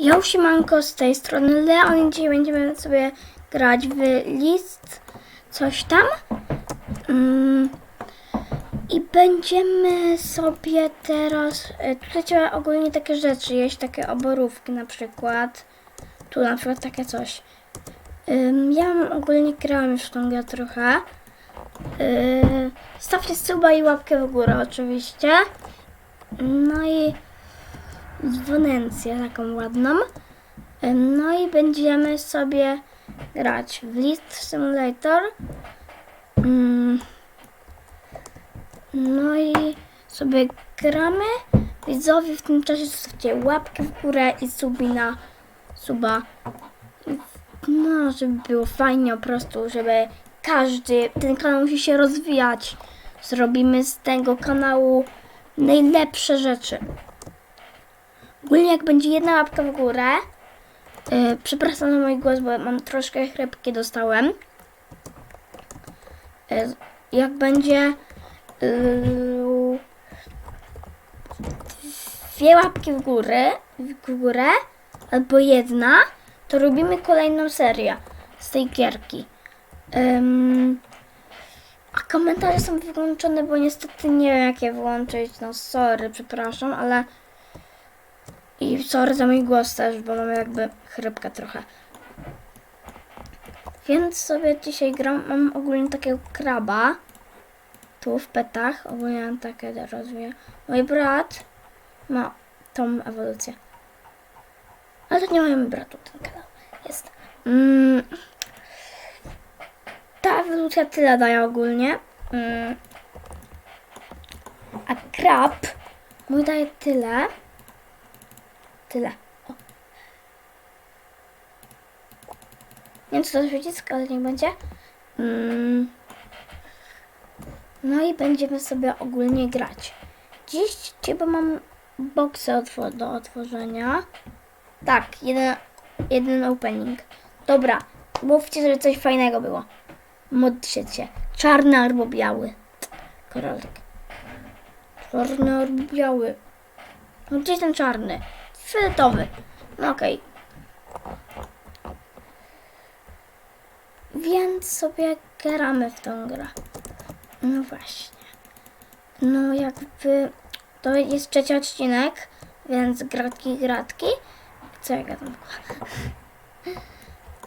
Jo, siemanko, z tej strony Leon. Dzisiaj będziemy sobie grać w list coś tam. Mm. I będziemy sobie teraz... e, Tutaj trzeba ogólnie takie rzeczy jeść, takie oborówki na przykład. Tu na przykład takie coś. Ym, ja ogólnie grałam już w tą grę trochę. Yy, stawcie suba i łapkę w górę oczywiście. No i dzwonencję taką ładną. No i będziemy sobie grać w List Simulator. Mm. No i sobie gramy. Widzowie w tym czasie zostawcie łapkę w górę i subi na suba. No, żeby było fajnie po prostu, żeby każdy, ten kanał musi się rozwijać. Zrobimy z tego kanału najlepsze rzeczy. Ogólnie jak będzie jedna łapka w górę, yy, przepraszam na mój głos, bo mam troszkę chrypki dostałem. Yy, jak będzie yy, dwie łapki w górę, w górę, albo jedna, to robimy kolejną serię z tej gierki. A komentarze są wyłączone, bo niestety nie wiem jak je wyłączyć. No sorry, przepraszam, ale i sorry za mój głos też, bo mam jakby chrypkę trochę. Więc sobie dzisiaj gram, mam ogólnie takiego kraba. Tu w petach, ogólnie mam takie rozwija. Mój brat ma tą ewolucję. Ale to nie mojemu bratu ten kanał jest. Mm. Ta ewolucja tyle daje ogólnie. Mm. A krab mój daje tyle. Tyle. O. Nie wiem co to przycisk, ale niech będzie. Mm. No i będziemy sobie ogólnie grać. Dziś chyba mam boksy otw- do otworzenia. Tak, jeden, jeden opening. Dobra, mówcie, żeby coś fajnego było. Modlcie się. Czarny albo biały. Korolek. Czarny albo biały. No gdzie ten czarny? Fioletowy. No okej. Więc sobie gramy w tą grę. No właśnie. No jakby to jest trzeci odcinek, więc gratki, gratki. Co ja gadam?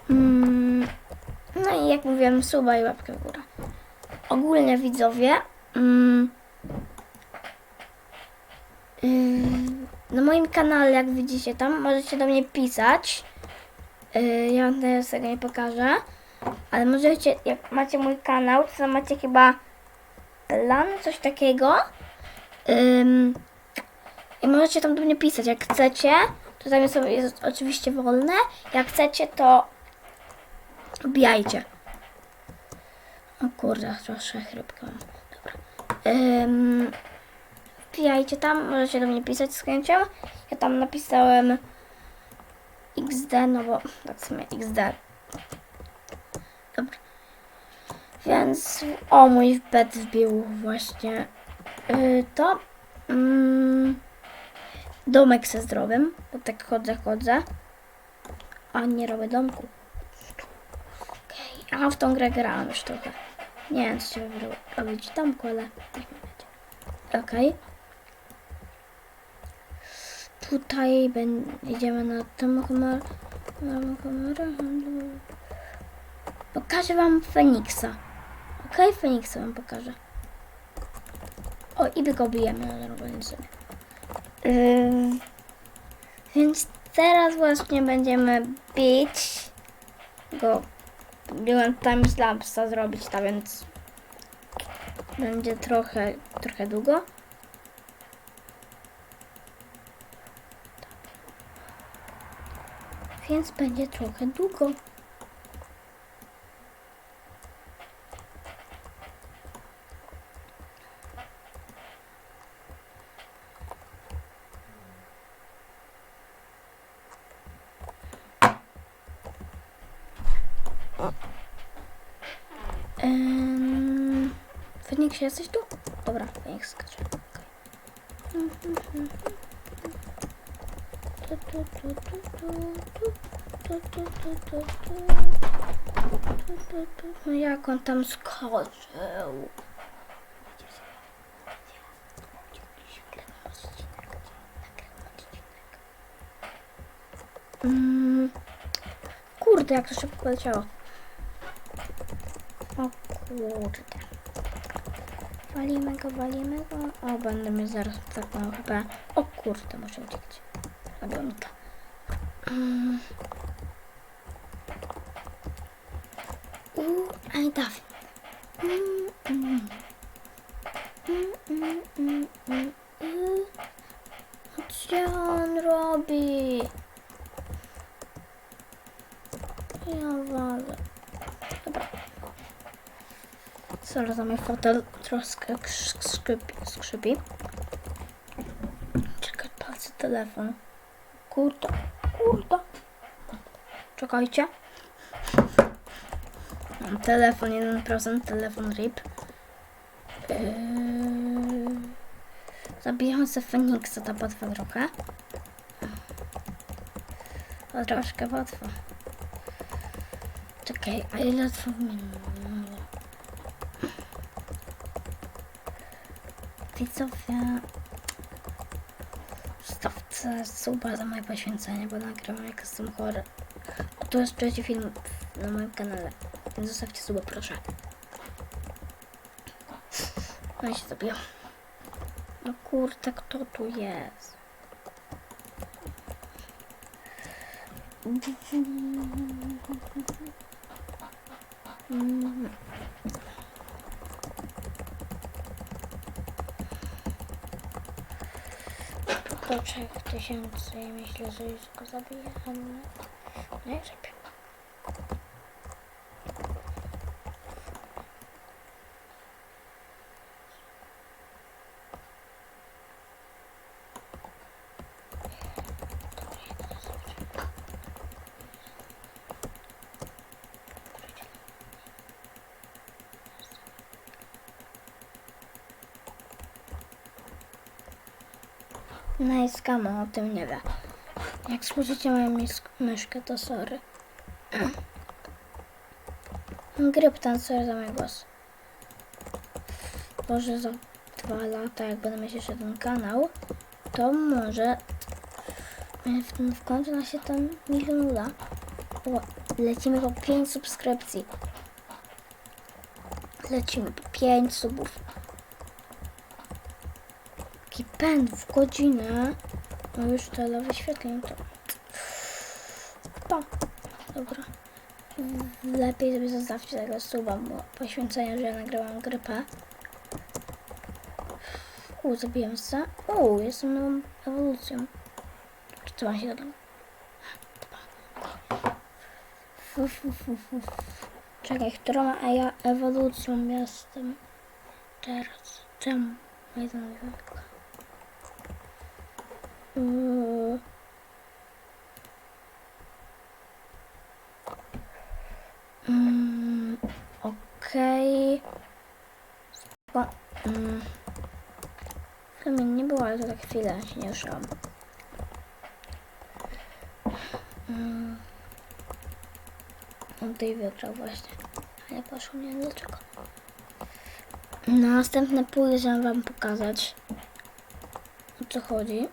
Mm, no i jak mówiłem, suba i łapkę w górę. Ogólnie widzowie, mm, na moim kanale, jak widzicie tam, możecie do mnie pisać. Yy, ja wam teraz tego nie pokażę. Ale możecie, jak macie mój kanał, to macie chyba lan, coś takiego. Ym, I możecie tam do mnie pisać, jak chcecie. To tam jest, jest oczywiście wolne. Jak chcecie, to wbijajcie. O kurde, troszkę chrypkę mam. Dobra. Ym, wbijajcie tam, możecie do mnie pisać z chęcią. Ja tam napisałem XD, no bo tak w XD. Dobra. Więc o mój bet wbił właśnie yy, to. Mm, domek ze zdrowym, bo tak chodzę, chodzę. A nie robię domku. Okej, a w tą grę grałam już trochę. Nie wiem, co się robić domku, ale. Okej. Tutaj będziemy na tą kamerę. Pokażę wam Feniksa. Okej, Feniksa wam pokażę. O, i go bijemy na normalnie sobie. Yy, więc teraz właśnie będziemy bić go. Byłem timelapsa zrobić, tak więc będzie trochę, trochę długo. Więc będzie trochę długo. Um, Feniks, jesteś tu? Dobra, Feniks skacze. Okay. No jak on tam skoczył? Mm. Kurde, jak to szybko leciało. O kurde. Walimy go, walimy go. O, będę mieć zaraz taką chyba. O kurde, muszę uciekać. To. Mm. Uuu, ale daw. Mm. Co on robi? Ja walę. Dobra. Sorry za mój fotel troszkę krz- skrzypi. skrzypi. Czekaj, patrzę telefon. Kurde, kurde. Czekajcie. Mam telefon 1%, telefon RIP. Yy... Zabijam sobie Feniksa, to potrwa trochę. To troszkę łatwo. Czekaj, a ile minut? Widzowie, zostawcie suba za moje poświęcenie, bo nagrywam jak jestem chory. To jest trzeci film na moim kanale, więc zostawcie suba proszę. No i się zabiję. No kurde, kto tu jest? Mm. Do 3000 i myślę, że już go ale najlepiej. Najskamo o tym nie wie. Jak słyszycie moją myszkę, to sorry. Gryp tancuje za mój głos. Może za dwa lata, jak będę mieć jeszcze ten kanał, to może w, w końcu nam się ten milion uda. O, lecimy po 5 subskrypcji. Lecimy po 5 subów. Pęd w godzinę. No już tyle wyświetleń to. Pa. Dobra. Lepiej sobie zostawcie tego suba, bo poświęcenia, że ja nagrałam grypę. U, zabiłem się. U, jestem nową ewolucją. Czy co mam się dodam? Czekaj, którą a ja ewolucją jestem teraz? Czemu? Jeden wiek. Yy. Mm, Okej. Okay. Mm. Nie było, ale to tak chwilę się nie ruszałam. Mm. On tutaj wygrał właśnie. A nie poszło, nie dlaczego. Następne pójdę, żeby wam pokazać o co chodzi.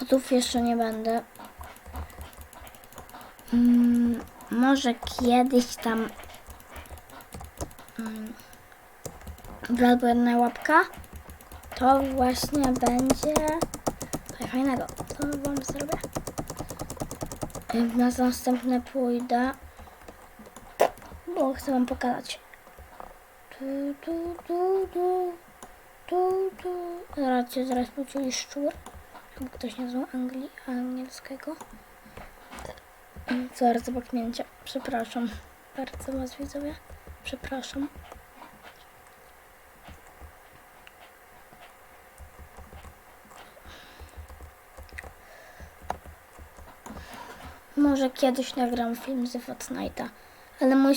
Kotów jeszcze nie będę. Mm, może kiedyś tam mm, wlazła jedna łapka. To właśnie będzie fajnego. To wam zrobię. Na następne pójdę, bo chcę wam pokazać. Tu, tu, tu, tu, tu, tu. Zaraz zaraz szczur. Jakby ktoś nie znał angielskiego. Zaraz zapaknięcie. Przepraszam. Bardzo was widzowie. Przepraszam. Może kiedyś nagram film z Fortnite'a, ale musi